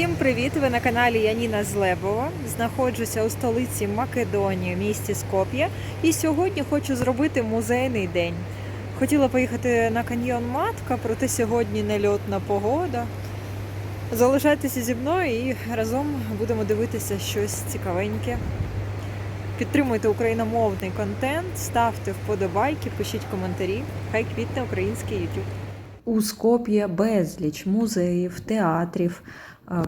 Всім привіт! Ви на каналі Яніна Злебова. Знаходжуся у столиці Македонії, місті Скоп'я. І сьогодні хочу зробити музейний день. Хотіла поїхати на каньйон Матка, проте сьогодні нельотна погода. Залишайтеся зі мною і разом будемо дивитися щось цікавеньке. Підтримуйте україномовний контент, ставте вподобайки, пишіть коментарі. Хай квітне український YouTube. У Скоп'є безліч музеїв, театрів,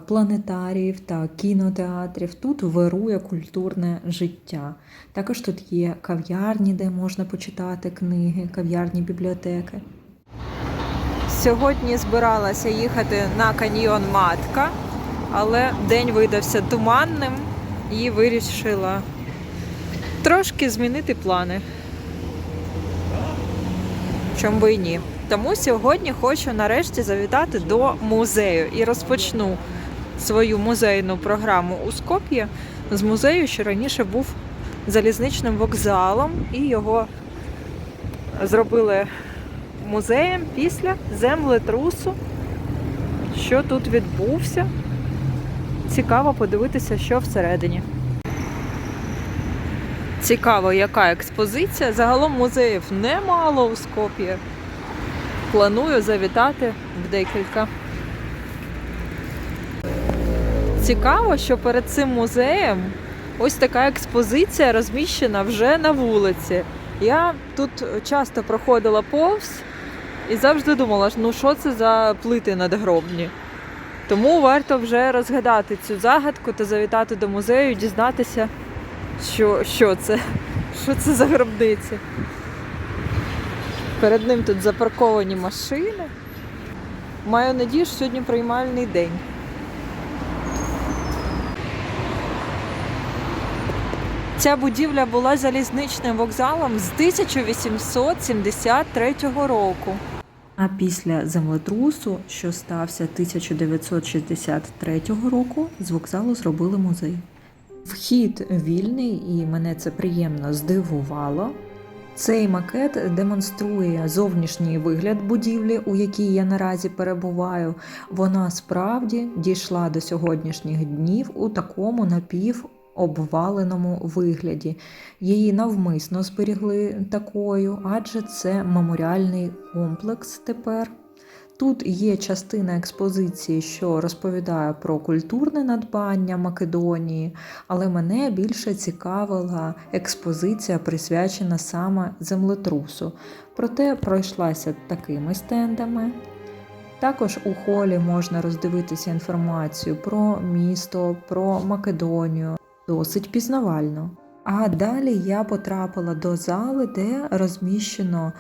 планетаріїв та кінотеатрів. Тут вирує культурне життя. Також тут є кав'ярні, де можна почитати книги, кав'ярні бібліотеки. Сьогодні збиралася їхати на каньйон Матка, але день видався туманним і вирішила трошки змінити плани. Чому би і ні. Тому сьогодні хочу нарешті завітати до музею і розпочну свою музейну програму у Скоп'ї з музею, що раніше був залізничним вокзалом, і його зробили музеєм після землетрусу, що тут відбувся. Цікаво подивитися, що всередині. Цікаво, яка експозиція. Загалом музеїв немало у Скоп'ї. Планую завітати в декілька. Цікаво, що перед цим музеєм ось така експозиція розміщена вже на вулиці. Я тут часто проходила повз і завжди думала, ну що це за плити надгробні. Тому варто вже розгадати цю загадку та завітати до музею, дізнатися, що, що це, що це за гробниці. Перед ним тут запарковані машини. Маю надію, що сьогодні приймальний день. Ця будівля була залізничним вокзалом з 1873 року. А після землетрусу, що стався 1963 року, з вокзалу зробили музей. Вхід вільний, і мене це приємно здивувало. Цей макет демонструє зовнішній вигляд будівлі, у якій я наразі перебуваю. Вона справді дійшла до сьогоднішніх днів у такому напівобваленому вигляді. Її навмисно зберігли такою, адже це меморіальний комплекс тепер. Тут є частина експозиції, що розповідає про культурне надбання Македонії, але мене більше цікавила експозиція, присвячена саме землетрусу. Проте пройшлася такими стендами. Також у холі можна роздивитися інформацію про місто, про Македонію. Досить пізнавально. А далі я потрапила до зали, де розміщено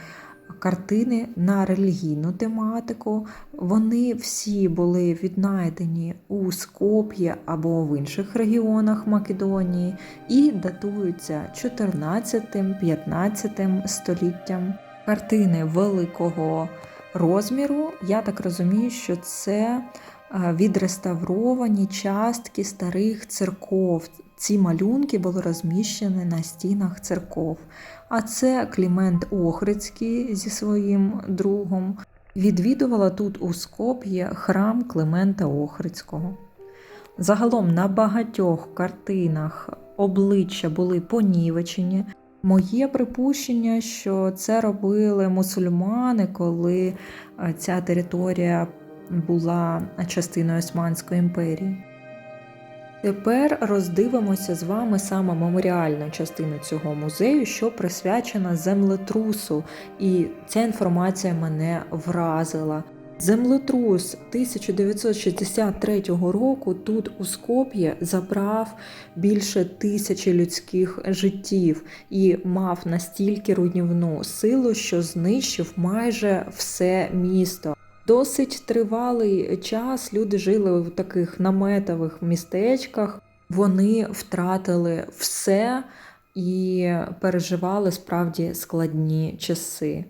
картини на релігійну тематику. Вони всі були віднайдені у Скоп'ї або в інших регіонах Македонії і датуються 14-15 століттям. Картини великого розміру. Я так розумію, що це відреставровані частки старих церков. Ці малюнки були розміщені на стінах церков. А це Клімент Охридський зі своїм другом. Відвідувала тут у Скоп'ї храм Климента Охридського. Загалом на багатьох картинах обличчя були понівечені. Моє припущення, що це робили мусульмани, коли ця територія була частиною Османської імперії. Тепер роздивимося з вами саме меморіальну частину цього музею, що присвячена землетрусу, і ця інформація мене вразила. Землетрус 1963 року тут у Скоп'ї забрав більше тисячі людських життів і мав настільки руйнівну силу, що знищив майже все місто. Досить тривалий час люди жили в таких наметових містечках. Вони втратили все і переживали справді складні часи.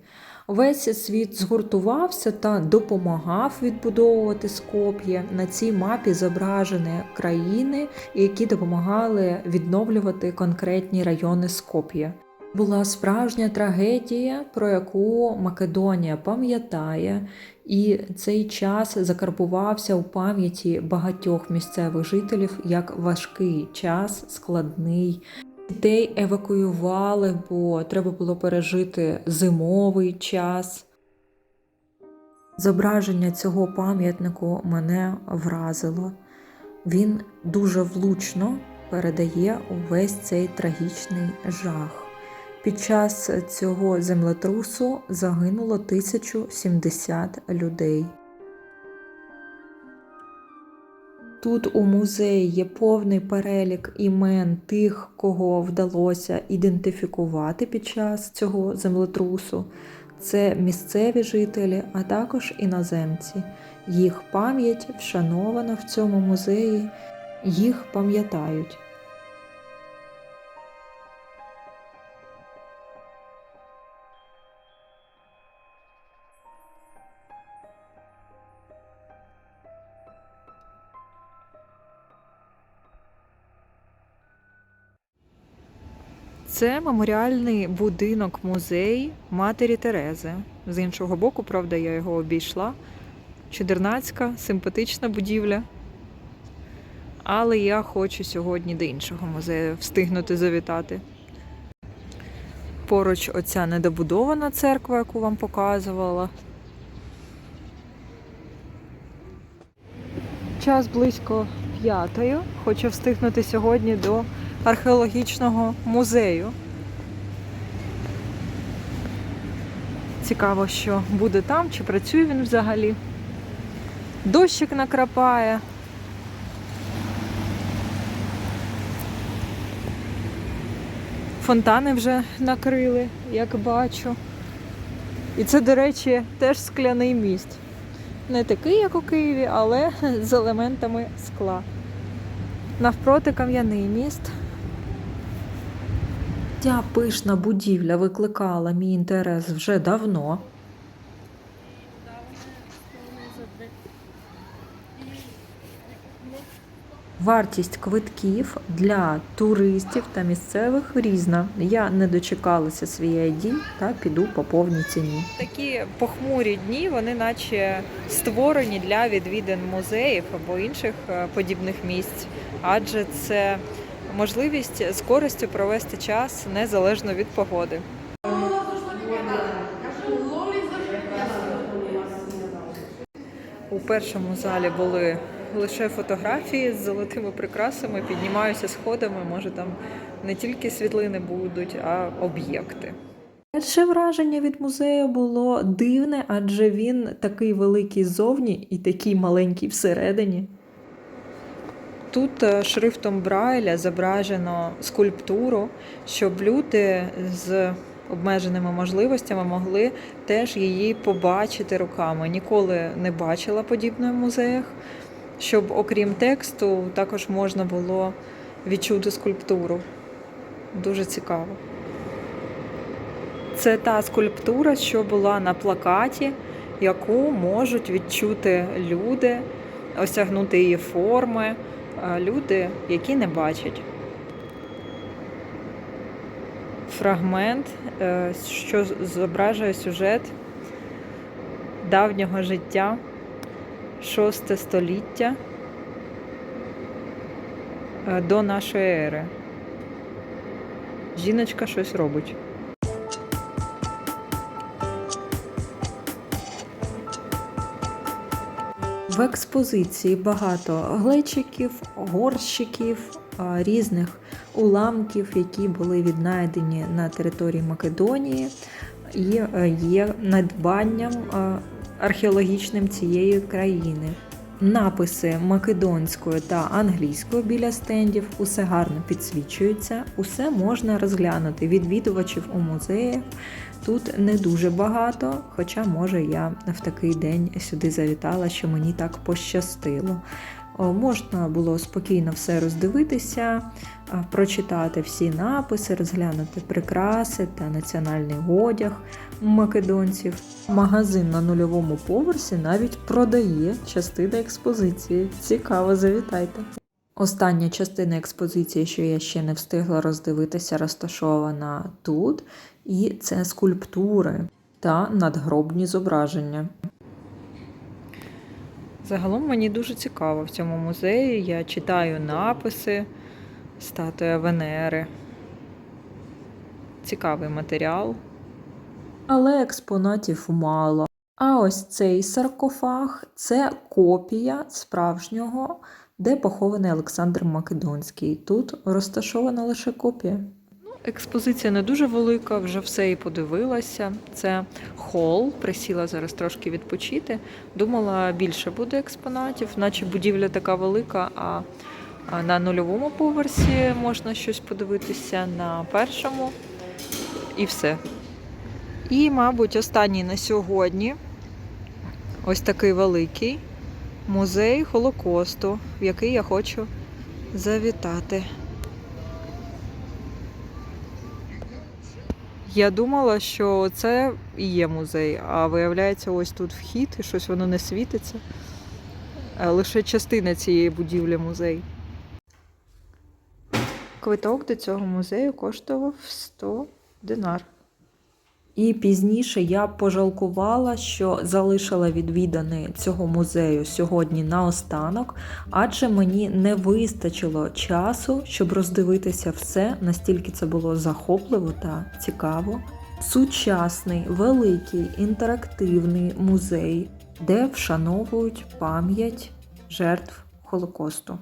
Весь світ згуртувався та допомагав відбудовувати Скоп'є. На цій мапі зображені країни, які допомагали відновлювати конкретні райони Скоп'є. Була справжня трагедія, про яку Македонія пам'ятає, і цей час закарбувався у пам'яті багатьох місцевих жителів як важкий час, складний. Дітей евакуювали, бо треба було пережити зимовий час. Зображення цього пам'ятнику мене вразило. Він дуже влучно передає увесь цей трагічний жах. Під час цього землетрусу загинуло 1070 людей. Тут у музеї є повний перелік імен тих, кого вдалося ідентифікувати під час цього землетрусу. Це місцеві жителі, а також іноземці. Їх пам'ять вшанована в цьому музеї, їх пам'ятають. Це меморіальний будинок музей матері Терези. З іншого боку, правда, я його обійшла. Чудернацька, симпатична будівля. Але я хочу сьогодні до іншого музею встигнути завітати. Поруч оця недобудована церква, яку вам показувала. Час близько п'ятої. Хочу встигнути сьогодні до археологічного музею. Цікаво, що буде там, чи працює він взагалі. Дощик накрапає. Фонтани вже накрили, як бачу. І це, до речі, теж скляний міст. Не такий, як у Києві, але з елементами скла. Навпроти кам'яний міст. Ця пишна будівля викликала мій інтерес вже давно. Вартість квитків для туристів та місцевих різна. Я не дочекалася своєї ID та піду по повній ціні. Такі похмурі дні, вони наче створені для відвідин музеїв або інших е, подібних місць, адже це можливість з користю провести час незалежно від погоди. У першому залі були лише фотографії з золотими прикрасами. Піднімаюся сходами. Може там не тільки світлини будуть, а об'єкти. Перше враження від музею було дивне, адже він такий великий ззовні і такий маленький всередині. Тут е, шрифтом Брайля зображено скульптуру, щоб люди з обмеженими можливостями могли теж її побачити руками. Ніколи не бачила подібної в музеях, щоб окрім тексту також можна було відчути скульптуру. Дуже цікаво. Це та скульптура, що була на плакаті, яку можуть відчути люди, осягнути її форми, люди, які не бачать. Фрагмент, е, що зображує сюжет давнього життя, шосте століття е, до нашої ери. Жіночка щось робить. В експозиції багато глечиків, горщиків, різних уламків, які були віднайдені на території Македонії, і е, є надбанням археологічним цієї країни. Написи македонською та англійською біля стендів усе гарно підсвічується, усе можна розглянути. Відвідувачів у музеях тут не дуже багато, хоча, може, я в такий день сюди завітала, що мені так пощастило. О, Можна було спокійно все роздивитися, прочитати всі написи, розглянути прикраси та національний одяг македонців. Магазин на нульовому поверсі навіть продає частини експозиції. Цікаво, завітайте. Остання частина експозиції, що я ще не встигла роздивитися, розташована тут, і це скульптури та надгробні зображення. Загалом мені дуже цікаво в цьому музеї. Я читаю написи, статуя Венери. Цікавий матеріал. Але експонатів мало. А ось цей саркофаг це копія справжнього, де похований Олександр Македонський. Тут розташована лише копія. Експозиція не дуже велика, вже все і подивилася. Це хол, присіла зараз трошки відпочити. Думала, більше буде експонатів, наче будівля така велика, а на нульовому поверсі можна щось подивитися на першому і все. І, мабуть, останній на сьогодні ось такий великий музей Холокосту, в який я хочу завітати. Я думала, що це і є музей, а виявляється, ось тут вхід і щось воно не світиться. Е, Лише частина цієї будівлі музей. Квиток до цього музею коштував 100 динар. І пізніше я пожалкувала, що залишила відвідини цього музею сьогодні наостанок, адже мені не вистачило часу, щоб роздивитися все, настільки це було захопливо та цікаво. Сучасний, великий інтерактивний музей, де вшановують пам'ять жертв Холокосту.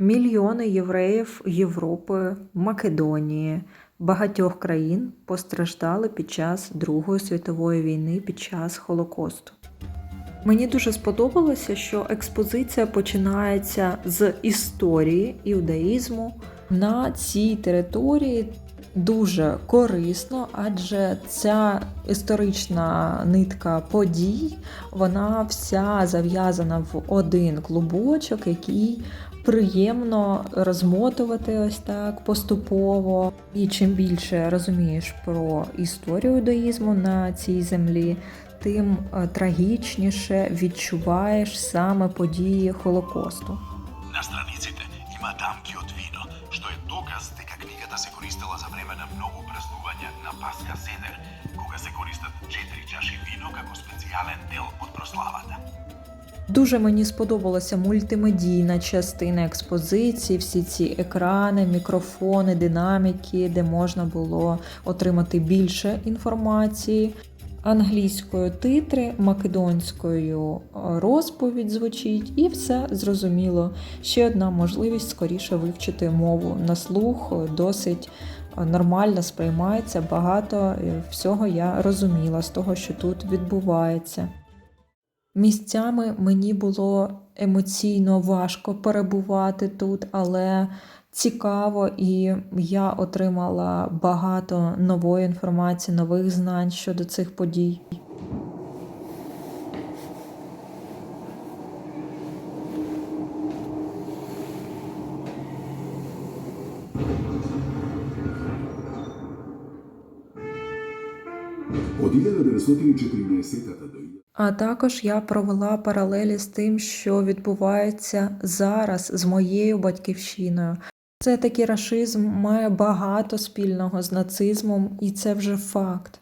Мільйони євреїв Європи, Македонії, багатьох країн постраждали під час Другої світової війни під час Холокосту. Мені дуже сподобалося, що експозиція починається з історії іудаїзму на цій території. Дуже корисно, адже ця історична нитка подій, вона вся зав'язана в один клубочок, який приємно розмотувати ось так поступово. І чим більше розумієш про історію доїзму на цій землі, тим е, трагічніше відчуваєш саме події Холокосту. На страниці има дамки Дуже мені сподобалася мультимедійна частина експозиції, всі ці екрани, мікрофони, динаміки, де можна було отримати більше інформації. Англійською титри, македонською е, розповідь звучить, і все зрозуміло. Ще одна можливість скоріше вивчити мову на слух, досить е, нормально сприймається. Багато е, всього я розуміла з того, що тут відбувається. Місцями мені було емоційно важко перебувати тут, але цікаво, і я отримала багато нової інформації, нових знань щодо цих подій. Od 1914 до А також я провела паралелі з тим, що відбувається зараз з моєю батьківщиною. Це такий рашизм має багато спільного з нацизмом, і це вже факт.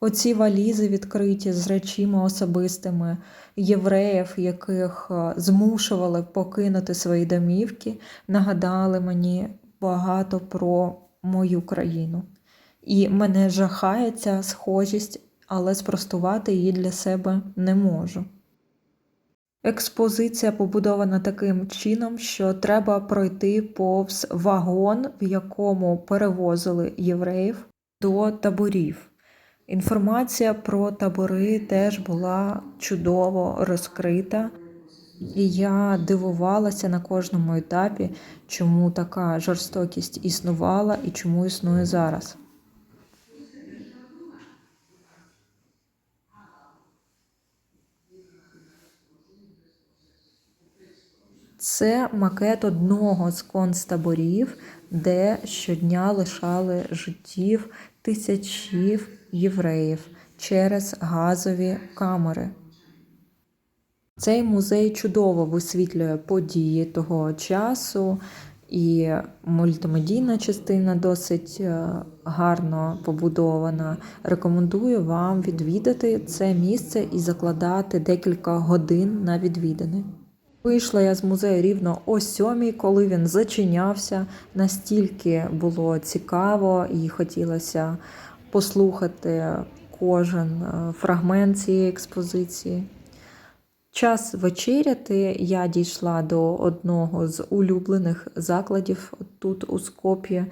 Оці валізи відкриті з речима особистими євреїв, яких е, змушували покинути свої домівки, нагадали мені багато про мою країну. І мене жахає ця схожість, але спростувати її для себе не можу. Експозиція побудована таким чином, що треба пройти повз вагон, в якому перевозили євреїв до таборів. Інформація про табори теж була чудово розкрита, і я дивувалася на кожному етапі, чому така жорстокість існувала і чому існує зараз. Це макет одного з концтаборів, де щодня лишали життів тисячів євреїв через газові камери. Цей музей чудово висвітлює події того часу, і мультимедійна частина досить е, гарно побудована. Рекомендую вам відвідати це місце і закладати декілька годин на відвідини. Вийшла я з музею рівно о сьомій, коли він зачинявся. Настільки було цікаво і хотілося послухати кожен е, фрагмент цієї експозиції. Час вечеряти я дійшла до одного з улюблених закладів тут у Скоп'ї.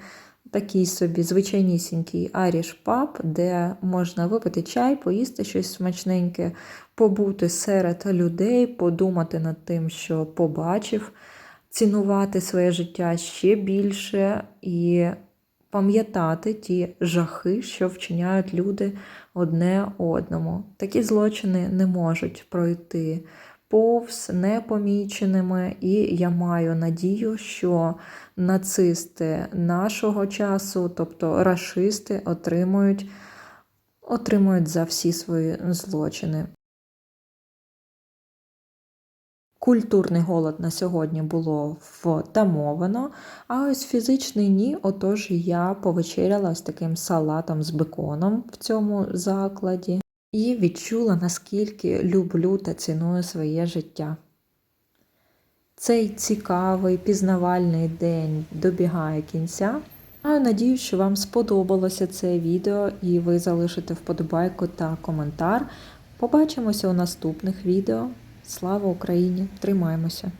Такий собі звичайнісінький Аріш паб, де можна випити чай, поїсти щось смачненьке, побути серед людей, подумати над тим, що побачив, цінувати своє життя ще більше і пам'ятати ті жахи, що вчиняють люди одне одному. Такі злочини не можуть пройти повз непоміченими, і я маю надію, що нацисти нашого часу, тобто рашисти, отримують, отримують за всі свої злочини. Культурний голод на сьогодні було втамовано, а ось фізичний ні. Отож я повечеряла з таким салатом з беконом в цьому закладі і відчула, наскільки люблю та ціную своє життя. Цей цікавий пізнавальний день добігає кінця. Маю надію, що вам сподобалося це відео і ви залишите вподобайку та коментар. Побачимося у наступних відео. Слава Україні! Тримаємося!